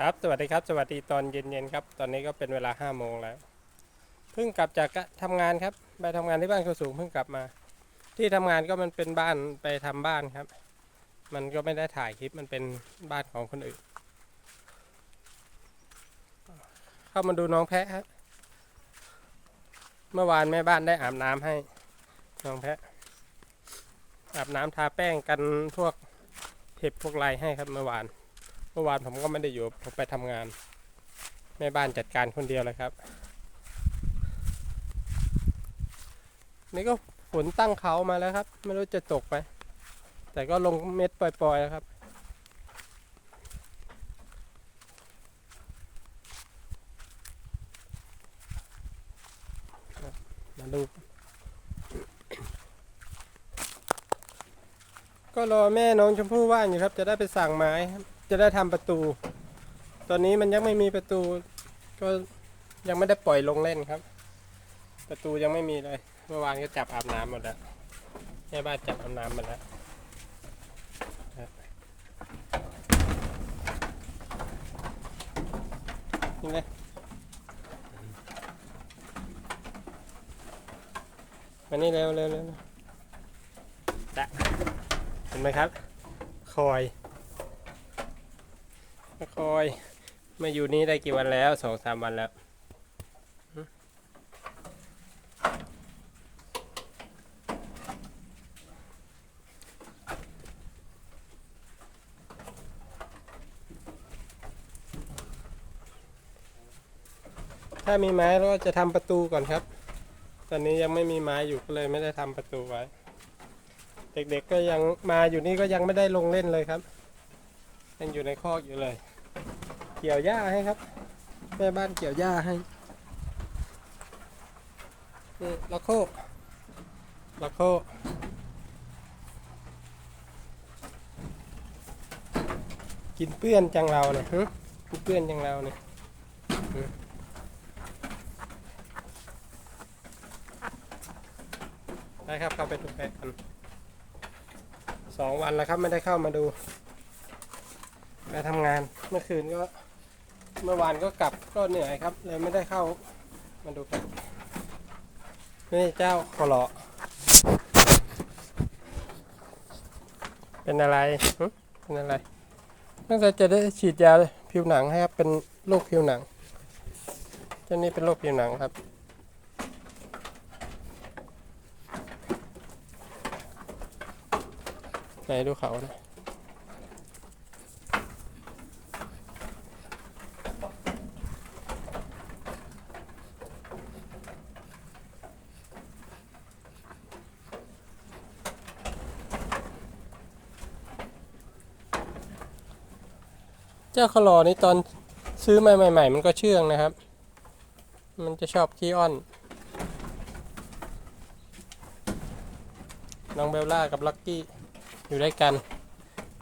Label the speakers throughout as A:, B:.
A: ครับสวัสดีครับ สวัสดีตอนเย็นๆครับ ตอนนี้ก็เป็นเวลาห้าโมงแล้วเพิ่งกลับจากทำงานครับไปทำงานที่บ้านเขาสูงเพิ่งกลับมา ที่ทำงานก็มันเป็นบ้านไปทำบ้านครับ มันก็ไม่ได้ถ่ายคลิปมันเป็นบ้านของคนอื่น เข้ามาดูน้องแพะครับเมื่อวานแม่บ้านได้อาบน้ำให้ น้องแพะ อาบน้ำทาแป้งกันพวกเห็บพวกไรให้ครับเมื่อวาน เมื่อวานผมก็ไม่ได้อยู่ผมไปทำงานแม่บ้านจัดการคนเดียวเลยครับ นี่ก็ฝนตั้งเขามาแล้วครับ ไม่รู้จะตกไหมแต่ก็ลงเม็ดปล่อยๆแล้วครับ มาดู ก็รอแม่น้องชมพู่ว่างอยู่ครับ จะได้ไปสั่งไม้ครับ จะได้ทำประตู ตอนนี้มันยังไม่มีประตู ก็ยังไม่ได้ปล่อยลงเล่นครับ ประตูยังไม่มีเลย เมื่อวานก็จับอาบน้ำหมดแล้วแม่บ้านจับอาบน้ำหมดแล้วนี่เลยมานี่เร็วเร็วเร็วเห็นไหมครับ คอย คอย มาอยู่นี่ได้กี่วันแล้วสองสามวันแล้วถ้ามีไม้เราก็จะทำประตูก่อนครับ ตอนนี้ยังไม่มีไม้อยู่ก็เลยไม่ได้ทำประตูไว้ เด็กๆก็ยังมาอยู่นี่ก็ยังไม่ได้ลงเล่นเลยครับ ยังอยู่ในคอกอยู่เลย เกี่ยวหญ้าให้ครับแม่บ้านเกี่ยวหญ้าให้นี่ละโคละโคกินเปื้อนจังเราเนี่ยฮะกินเปื้อนจังเราเนี่ยฮะไปครับเข้าไปดูแพะกันสองวันแล้วครับไม่ได้เข้ามาดู ไปทำงานเมื่อคืนก็ เมื่อวานก็กลับก็เหนื่อยครับ เลยไม่ได้เข้ามาดูกันนี่เจ้าขอเลาะเป็นอะไรเป็นอะไรตั้งแต่จะได้ฉีดยาผิวหนังให้ครับ เป็นโรคผิวหนังเจ้านี่เป็นโรคผิวหนังครับไหนดูเขานะ เจ้าคลอนี่ตอนซื้อมาใหม่ ๆ มันก็เชื่องนะครับ มันจะชอบขี้อ้อน น้องเบลล่ากับลักกี้อยู่ด้วยกัน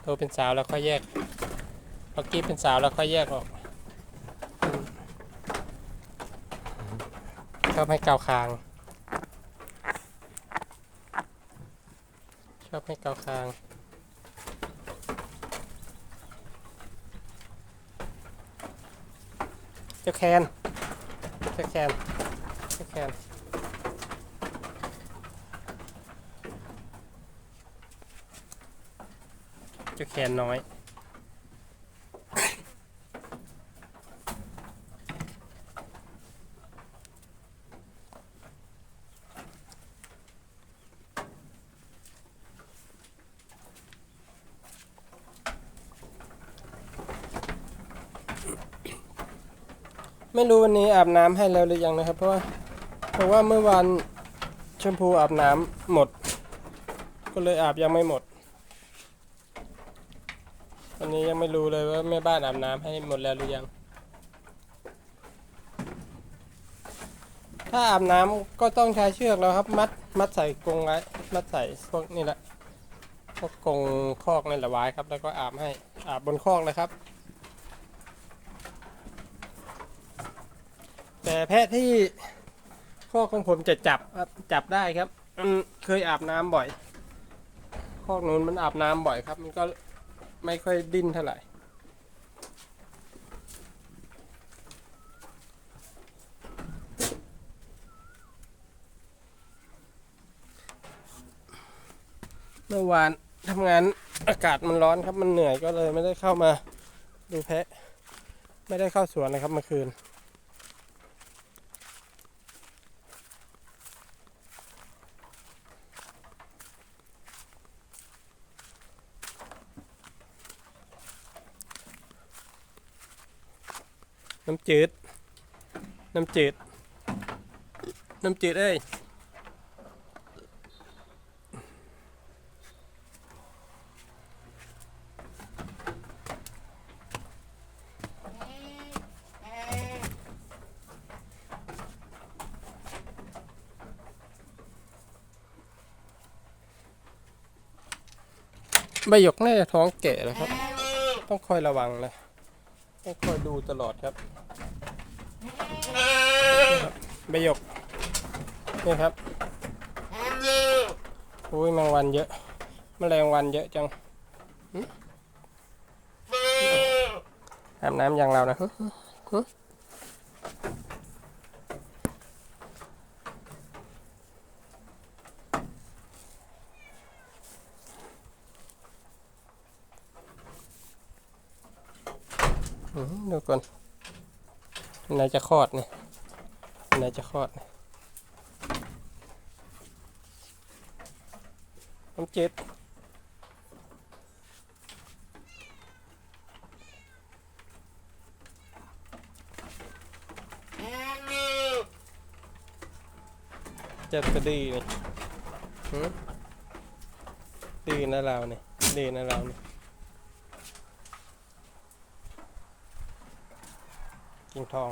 A: โตเป็นสาวแล้วค่อยแยกลักกี้เป็นสาวแล้วค่อยแยกออกชอบให้เกาคาง ชอบให้เกาคาง เจ้าแคนเจ้าแคนเจ้าแคนเจ้าแคนน้อย ไม่รู้วันนี้อาบน้ำให้แล้วหรือยังนะครับ เพราะว่าเพราะว่าเมื่อวานชมพูอาบน้ำหมด ก็เลยอาบยังไม่หมดวันนี้ยังไม่รู้เลยว่าแม่บ้านอาบน้ำให้หมดแล้วหรือยัง ถ้าอาบน้ำก็ต้องใช้เชือกแล้วครับ มัดมัดใส่กรงไว้มัดใส่พวกนี่แหละพวกกรงคอกนี่แหละไว้ครับ แล้วก็อาบให้อาบบนคอกเลยครับ แต่แพะที่ข้อของผมจะจับครับจับได้ครับมันเคยอาบน้ำบ่อยข้อกนู้นมันอาบน้ำบ่อยครับ มันก็ไม่ค่อยดิ้นเท่าไหร่เมื่อวานทำงานอากาศมันร้อนครับ มันเหนื่อยก็เลยไม่ได้เข้ามาดูแพะ ไม่ได้เข้าสวนนะครับเมื่อคืน น้ำจืด น้ำจืด น้ำจืดเอ้ยใบหยกน่าจะท้องแก่แล้วครับ ต้องคอยระวังนะ ต้องคอยดูตลอดครับนี่ครับ ใบหยกนี่ครับอุ้ยแมงวันเยอะมแมลงวันเยอะจังอาบน้ำอย่างเรานะหึหึอืมเดี๋ยวก่อนไหนจะคลอดเนี่ย ไหนจะคลอดนี่ยน้ำจืดจ็บก็ดีนี่หืมดีนะเราเนี่ยดีนะเราเนี่ยกินทอง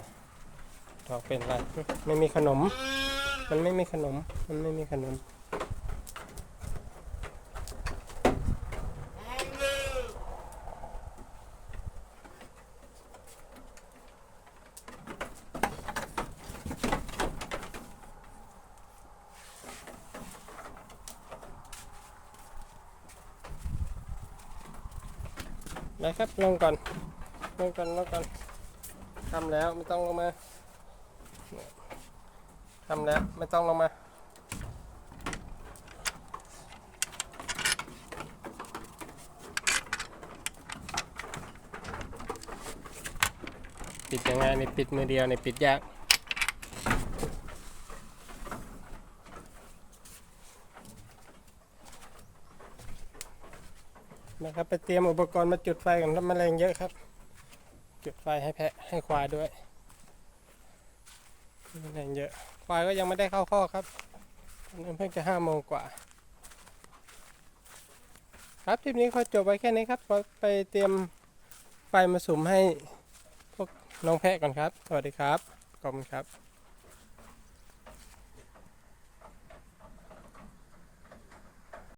A: ทองเป็นไรไม่มีขนม มันไม่มีขนม มันไม่มีขนม นะครับลงก่อนลงก่อนลงก่อนทำแล้วไม่ต้องลงมา ทำแล้ว ไม่ต้องลงมา ปิดยังไงในปิดมือเดียวในปิดยากนะครับไปเตรียมอุปกรณ์มาจุดไฟกันแล้วแมลงเยอะครับ จุดไฟให้แพะให้ควายด้วยแมลงเยอะ ควายก็ยังไม่ได้เข้าข้อครับนนี้เพิ่งจะห้าโมงกว่า ครับทริปนี้ขอจบไว้แค่นี้ครับขอไปเตรียมไฟมาสุมให้พวกน้องแพะก่อนครับ สวัสดีครับ ขอบคุณครับ